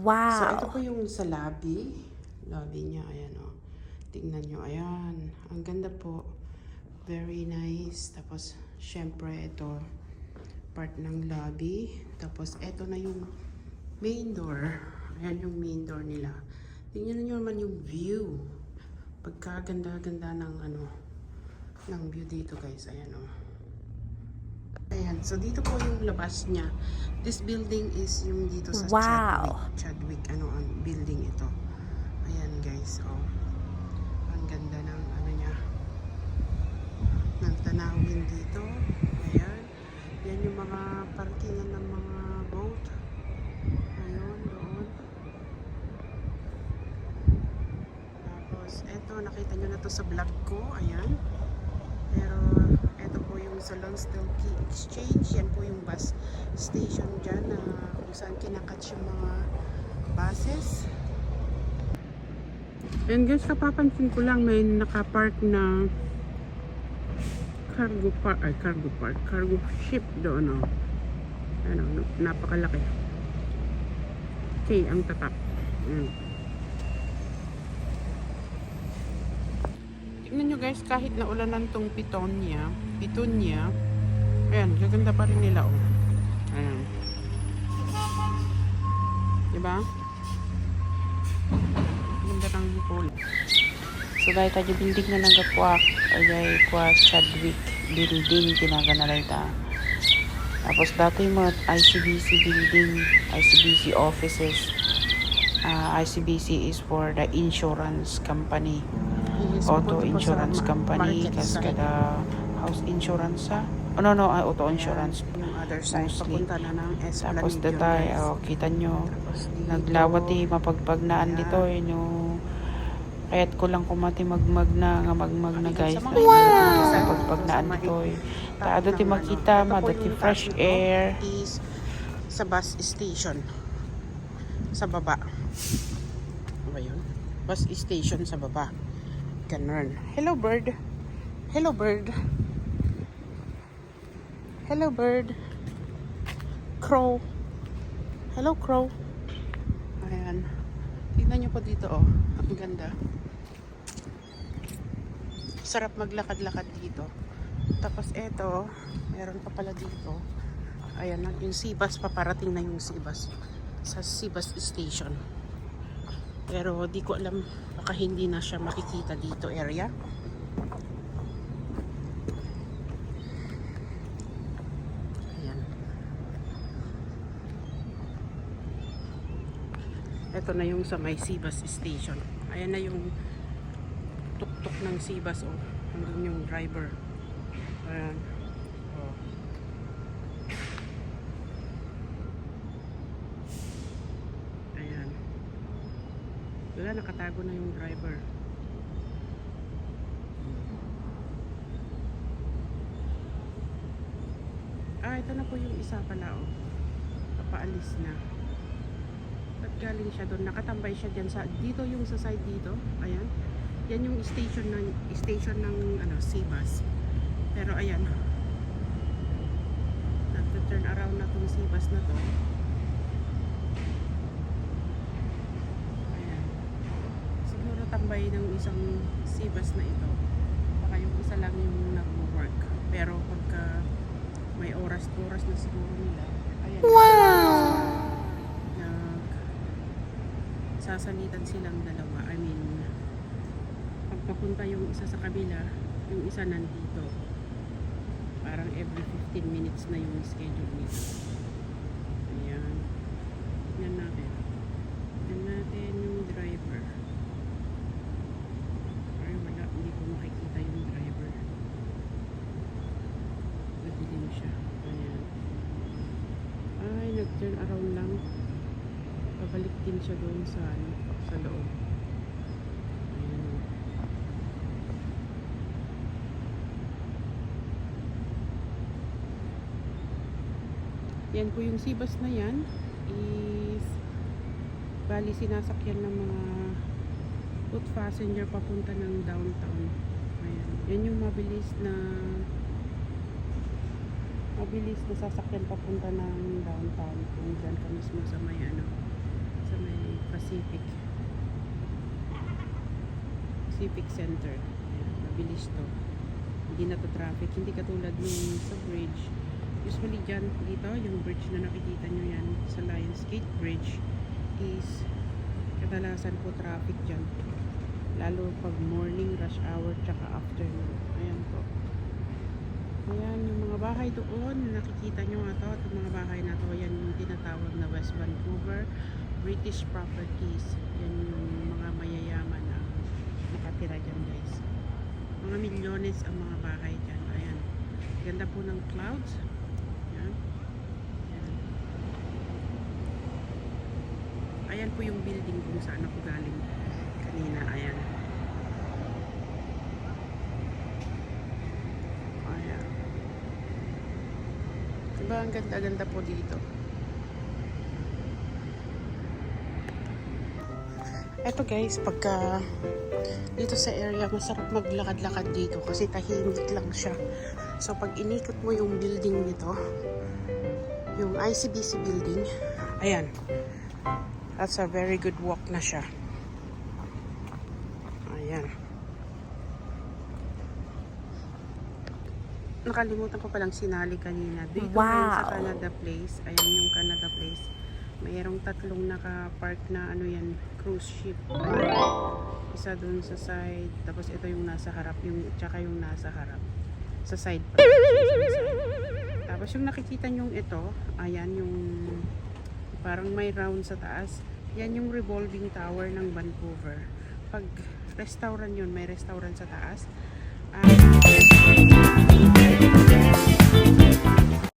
So, ito Wow. po yung sa lobby. Lobby niya, ayan o. Tingnan nyo, ayan. Ang ganda po. Very nice. Tapos, syempre, ito, part ng lobby. Tapos, ito na yung main door. Ayan yung main door nila. Tingnan nyo naman yung view. Pagkaganda-ganda ng ano, ng view dito guys. Ayan o. Ayan, so dito po yung labas niya. This building is yung dito sa Wow. Chadwick. Chadwick, ano ang building ito. Ayan guys, oh. Ang ganda ng ano niya. Ng tanawin dito. Ayan. Yan yung mga parkingan ng mga boat. Ayun, doon. Tapos, eto, nakita nyo na to sa vlog ko. Ayan. Pero, eto po yung sa Lonsdale Key Exchange. Yan po yung bus station dyan na kung saan kinakatch yung mga buses. And guys, kapapansin ko lang may nakapark na cargo park, ay cargo park, cargo ship doon oh. Ano, napakalaki. Okay, ang tatak. Ayan. Tingnan nyo guys, kahit na ulanan tong pitonia, pitunya, ayan, gaganda pa rin nila oh. Ayan. Diba? Ganda ng pool. So dahil tayo building na nagapuak, ayay kwa Chadwick building tinaganalay ta. Tapos dati yung mga ICBC building, ICBC offices. Ah, ICBC is for the insurance company, auto insurance company, kas kada house insurance sa. Oh, no, no, ah, auto insurance. Yung other side, mostly. papunta na ng Esplanade Tapos datay, guys. oh, kita nyo, Tapos dito, naglawat di mapagpagnaan dito yun yung kahit ko lang kumati magmag na nga magmag na guys. wow! ibang sa sa pagpagnaan mga dito eh. Tapos taado ti ng makita madati fresh air. sa bus station. Sa baba. Ano ba yun? bus station sa baba. Ganun. Hello bird. Hello bird hello bird. Crow. Hello crow. Ayan. Tingnan nyo po dito oh. Ang ganda. Sarap maglakad-lakad dito. Tapos eto meron pa pala dito. Ayan yung Sibas paparating na yung Sibas. Sa Sibas station. Pero di ko alam baka hindi na siya makikita dito area ayan eto na yung sa may Sibas station. Ayan na yung tuktok ng Sibas oh. Hanggang yung driver? Ayan. Ayan. Wala nakatago na yung driver. Ah ito na po yung isa pala oh. Papaalis na at galing siya doon nakatambay siya dyan sa dito yung sa side dito ayan. Yan yung station ng station ng ano Sibas. Pero ayan. Nagto-turn around na tong Sibas na to. Ayan. Siguro tambay ng isang Sibas na ito. Baka yung isa lang yung nagwo-work. Pero pagka may oras oras na siguro nila ayan. Wow sasalitan silang dalawa. I mean pagpapunta yung isa sa kabila yung isa nandito. Parang every 15 minutes na yung schedule nila. Ayan. Tignan natin tignan natin yung driver ay wala hindi ko makikita yung driver madilim siya ayan ay nag turn around lang pabalik din siya doon sa sa loob. Yan po yung Sibas na yan is bali sinasakyan ng mga foot passenger papunta ng downtown. Ayan. Yan yung mabilis na mabilis na sasakyan papunta ng downtown. Kung dyan ka mismo sa may Pacific. Pacific Center. Ayan, mabilis to. Hindi na to traffic. Hindi katulad nung sa bridge. Usually dyan, dito, yung bridge na nakikita nyo yan sa Lions Gate Bridge is kadalasan po traffic dyan. Lalo pag morning rush hour tsaka afternoon. Ayan po. Ayan, yung mga bahay doon, nakikita nyo nga to, itong mga bahay na to, yan yung tinatawag na West Vancouver British Properties. Yan yung mga mayayaman ang nakatira dyan guys. Mga milyones ang mga bahay dyan. Ayan. Ganda po ng clouds. Ayan. Ayan. Ayan po yung building kung saan ako galing kanina. Ayan. Ayan. Diba ang ganda-ganda po dito. Eto guys, pagka dito sa area, masarap maglakad-lakad dito kasi tahimik lang siya. So pag inikot mo yung building nito, yung ICBC building, ayan. That's a very good walk na siya. Ayan. Nakalimutan ko palang sinali kanina. Dito wow. sa Canada Place, ayan yung Canada Place. Mayroong tatlong naka-park na ano yan, cruise ship. Isa dun sa side, tapos ito yung nasa harap, yung tsaka yung nasa harap. Sa side pa. Tapos yung nakikita nyong ito, ayan yung parang may round sa taas. Yan yung revolving tower ng Vancouver. Pag restaurant yun, may restaurant sa taas.